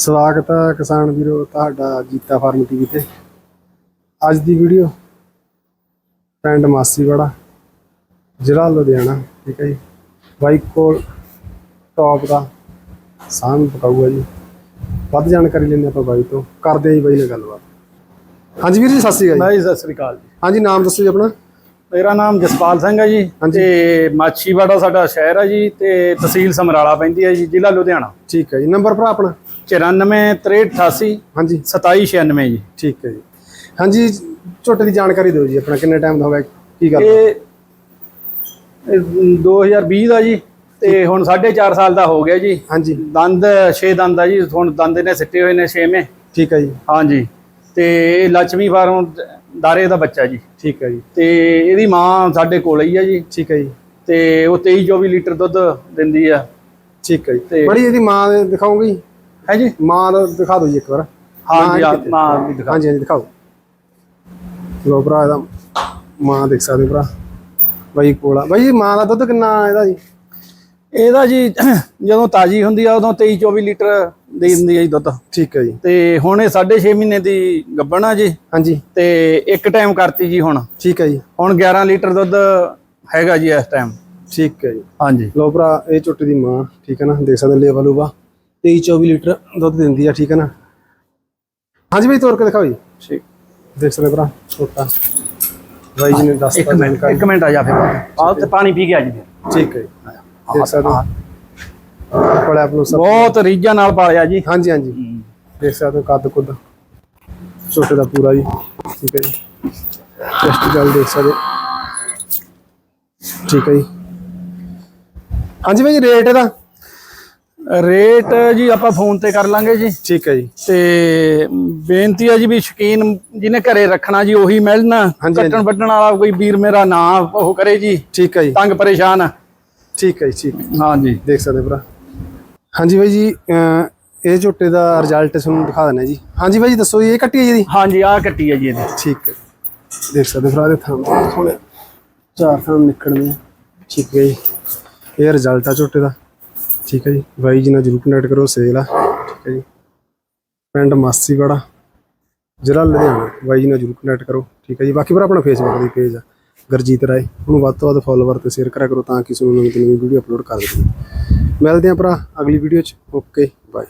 ਸਵਾਗਤ ਹੈ ਕਿਸਾਨ ਵੀਰੋ ਤੁਹਾਡਾ ਜੀਤਾ ਫਾਰਮ ਟੀਵੀ ਤੇ। ਅੱਜ ਦੀ ਵੀਡੀਓ ਪਿੰਡ ਮਾਸੀਵਾੜਾ ਜ਼ਿਲ੍ਹਾ ਲੁਧਿਆਣਾ ਠੀਕ ਹੈ ਜੀ। ਬਾਈ ਕੋਲ ਟੌਪ ਦਾ ਸਾਨ ਪਕਾਊਗਾ ਜੀ। ਵੱਧ ਜਾਣਕਾਰੀ ਲੈਣੇ ਆਪਾਂ ਬਾਈ ਤੋਂ। ਕਰਦੇ ਹਾਂ ਜੀ ਬਾਈ ਨਾਲ ਗੱਲਬਾਤ। ਹਾਂਜੀ ਵੀਰ ਜੀ ਸਤਿ ਸ਼੍ਰੀ ਅਕਾਲ ਜੀ। ਸਤਿ ਸ੍ਰੀ ਅਕਾਲ ਜੀ। ਹਾਂਜੀ ਨਾਮ ਦੱਸੋ ਜੀ ਆਪਣਾ। ਮੇਰਾ ਨਾਮ ਜਸਪਾਲ ਸਿੰਘ ਹੈ ਜੀ। ਤੇ ਮਾਛੀਵਾੜਾ ਸਾਡਾ ਸ਼ਹਿਰ ਹੈ ਜੀ ਤੇ ਤਹਿਸੀਲ ਸਮਰਾਲਾ ਪੈਂਦੀ ਹੈ ਜੀ ਜ਼ਿਲ੍ਹਾ ਲੁਧਿਆਣਾ। ਠੀਕ ਹੈ ਜੀ। ਨੰਬਰ ਭਰਾ ਆਪਣਾ? 94 6388 ਹਾਂਜੀ। 2796 ਜੀ। ਠੀਕ ਹੈ ਜੀ। ਹਾਂਜੀ ਝੋਟੇ ਦੀ ਜਾਣਕਾਰੀ ਦਿਓ ਜੀ ਆਪਣਾ ਕਿੰਨੇ ਟਾਈਮ ਦਾ ਹੋ ਗਿਆ ਕੀ ਗੱਲ ਇਹ ਇਹ 2020 ਦਾ ਜੀ ਤੇ ਹੁਣ 4.5 ਸਾਲ ਦਾ ਹੋ ਗਿਆ ਜੀ। ਹਾਂਜੀ। ਦੰਦ 6 ਦੰਦ ਆ ਜੀ ਹੁਣ ਦੰਦ ਨੇ ਸਿੱਟੇ ਹੋਏ ਨੇ 6ਵੇਂ ਠੀਕ ਹੈ ਜੀ। ਹਾਂਜੀ ਤੇ ਇਹ ਲక్ష్ਮੀ ਫਾਰਮ ਦਾਰੇ ਦਾ ਬੱਚਾ ਜੀ। ਠੀਕ ਹੈ ਜੀ। ਤੇ ਇਹਦੀ ਮਾਂ ਸਾਡੇ ਕੋਲ ਹੀ ਆ ਜੀ। ਠੀਕ ਹੈ ਜੀ। ਤੇ ਉਹ 23 24 ਲੀਟਰ ਦੁੱਧ ਦਿੰਦੀ ਆ। ਠੀਕ ਹੈ ਜੀ। ਤੇ- ਬੜੀ ਇਹਦੀ ਮਾਂ ਦਿਖਾਉਂਗੇ। ਹੈ ਜੀ? ਮਾਂ ਦਾ ਦਿਖਾ ਦਿਓ ਜੀ ਇੱਕ ਵਾਰ। ਹਾਂਜੀ ਮਾਂ ਆ- ਕਿੱਥੇ? ਮਾਂ ਵੀ ਦਿਖਾ। ਹਾਂਜੀ ਹਾਂਜੀ ਦਿਖਾਓ। ਲੋ ਭਰਾ ਇਹਦਾ ਮਾਂ ਦੇਖ ਸਕਦੇ ਹੋ ਭਰਾ। ਬਾਈ ਕੋਲਾ ਬਾਈ ਜੀ ਮਾਂ ਦਾ ਦੁੱਧ ਕਿੰਨਾ ਇਹਦਾ ਜੀ? ਇਹਦਾ ਜੀ ਜਦੋਂ ਤਾਜੀ ਹੁੰਦੀ ਆ ਉਦੋਂ 23 24 ਲੀਟਰ ਦੇ ਦਿੰਦੀ ਆ ਜੀ ਦੁੱਧ। ਠੀਕ ਹੈ ਜੀ। ਤੇ ਹੁਣ ਇਹ 6.5 ਮਹੀਨੇ ਦੀ ਗੱਭਣ ਆ ਜੀ। ਹਾਂਜੀ। ਤੇ ਇੱਕ ਟਾਈਮ ਕਰਤੀ ਜੀ ਹੁਣ। ਠੀਕ ਹੈ ਜੀ। ਹੁਣ 11 ਲੀਟਰ ਦੁੱਧ ਹੈਗਾ ਜੀ ਇਸ ਟਾਈਮ। ਠੀਕ ਹੈ ਜੀ। ਹਾਂਜੀ। ਲੋ ਭਰਾ ਇਹ ਝੋਟੀ ਦੀ ਮਾਂ ਠੀਕ ਹੈ ਨਾ? ਦੇਖ ਸਕਦੇ ਲੇਵਲ ਉਬਾ 23 24 ਲੀਟਰ ਦੁੱਧ ਦਿੰਦੀ ਆ ਠੀਕ ਹੈ ਨਾ? ਹਾਂਜੀ ਬਾਈ ਤੋੜ ਕੇ ਦਿਖਾਓ ਜੀ। ਠੀਕ। ਦੇਖ ਸਕਦੇ ਭਰਾ ਛੋਟਾ। ਬਾਈ ਜੀ ਨੇ ਦੱਸਤਾ ਇੱਕ ਮਿੰਟ ਇੱਕ ਮਿੰਟ ਆ ਜਾ ਫਿਰ। ਆਹ ਤੇ ਪਾਣੀ ਪੀ ਕੇ ਆ ਜੀ ਠੀਕ ਹੈ ਦੇਖ ਸਕਦੇ ਹੋ। ਕੋਲੇ ਆਪ ਨੂੰ ਸਭ ਬਹੁਤ ਰੀਝਾਂ ਨਾਲ ਪਾਲਿਆ ਜੀ। ਹਾਂਜੀ ਹਾਂਜੀ। ਦੇਖ ਸਕਦੇ ਹੋ ਕੱਦ ਕੁੱਦ। ਛੋਟੇ ਦਾ ਪੂਰਾ ਜੀ। ਠੀਕ ਹੈ ਜੀ। ਟੈਸਟ ਗੱਲ ਦੇਖ ਸਕਦੇ। ਠੀਕ ਹੈ ਜੀ। ਹਾਂਜੀ ਭਾਈ ਰੇਟ ਇਹਦਾ। ਰੇਟ ਜੀ ਆਪਾਂ ਫੋਨ ਤੇ ਕਰ ਲਾਂਗੇ ਜੀ। ਠੀਕ ਹੈ ਜੀ। ਤੇ ਬੇਨਤੀ ਹੈ ਜੀ ਵੀ ਸ਼ਕੀਨ ਜਿਹਨੇ ਘਰੇ ਰੱਖਣਾ ਜੀ ਉਹੀ ਮਿਲਣਾ। ਕੱਟਣ ਵੱਢਣ ਵਾਲਾ ਕੋਈ ਵੀਰ ਮੇਰਾ ਨਾ ਉਹ ਕਰੇ ਜੀ। ਠੀਕ ਹੈ ਜੀ। ਤੰਗ ਪਰੇਸ਼ਾਨ ਠੀਕ ਹੈ ਜੀ ਠੀਕ। ਹੈ। ਹਾਂਜੀ ਦੇਖ ਸਕਦੇ ਭਰਾ। ਹਾਂਜੀ ਭਾਈ ਜੀ ਇਹ ਝੋਟੇ ਦਾ ਰਿਜ਼ਲਟ ਤੁਹਾਨੂੰ ਦਿਖਾ ਦਿੰਦੇ ਜੀ। ਹਾਂਜੀ ਭਾਈ ਜੀ ਦੱਸੋ ਜੀ ਇਹ ਕੱਟੀ ਹੈ ਜੀ ਇਹਦੀ? ਹਾਂਜੀ ਆ ਕੱਟੀ ਹੈ ਜੀ ਇਹਦੀ। ਠੀਕ ਹੈ। ਦੇਖ ਸਕਦੇ ਭਰਾ ਦੇ ਥਾਂ ਹੁਣ ਚਾਰ ਥਾਂ ਨਿਕਲਣੇ ਠੀਕ ਹੈ ਜੀ। ਇਹ ਰਿਜ਼ਲਟ ਆ ਝੋਟੇ ਦਾ। ਠੀਕ ਹੈ ਜੀ। ਬਾਈ ਜੀ ਨਾਲ ਜਰੂਰ ਕਨੈਕਟ ਕਰੋ, ਸੇਲ ਆ। ਠੀਕ ਹੈ ਜੀ। ਪਿੰਡ ਮਾਸੀਵਾੜਾ, ਜ਼ਿਲ੍ਹਾ ਲੁਧਿਆਣਾ। ਬਾਈ ਜੀ ਨਾਲ ਜਰੂਰ ਕਨੈਕਟ ਕਰੋ। ਠੀਕ ਹੈ ਜੀ। ਬਾਕੀ ਭਰਾ ਆਪਣਾ ਫੇਸਬੁੱਕ ਦੀ ਪੇਜ ਆ, ਗੁਰਜੀਤ ਰਾਏ। ਉਹਨੂੰ ਵੱਧ ਤੋਂ ਵੱਧ ਫੋਲੋਵਰ ਤੇ ਸ਼ੇਅਰ ਕਰਿਆ ਕਰੋ ਤਾਂ ਕਿ ਤੁਹਾਨੂੰ ਨਵੀਂ ਤੋਂ ਨਵੀਂ ਵੀਡੀਓ ਅਪਲੋਡ ਕਰ ਦਈਏ। ਮਿਲਦੇ ਹਾਂ ਭਰਾ ਅਗਲੀ ਵੀਡੀਓ 'ਚ। Okay bye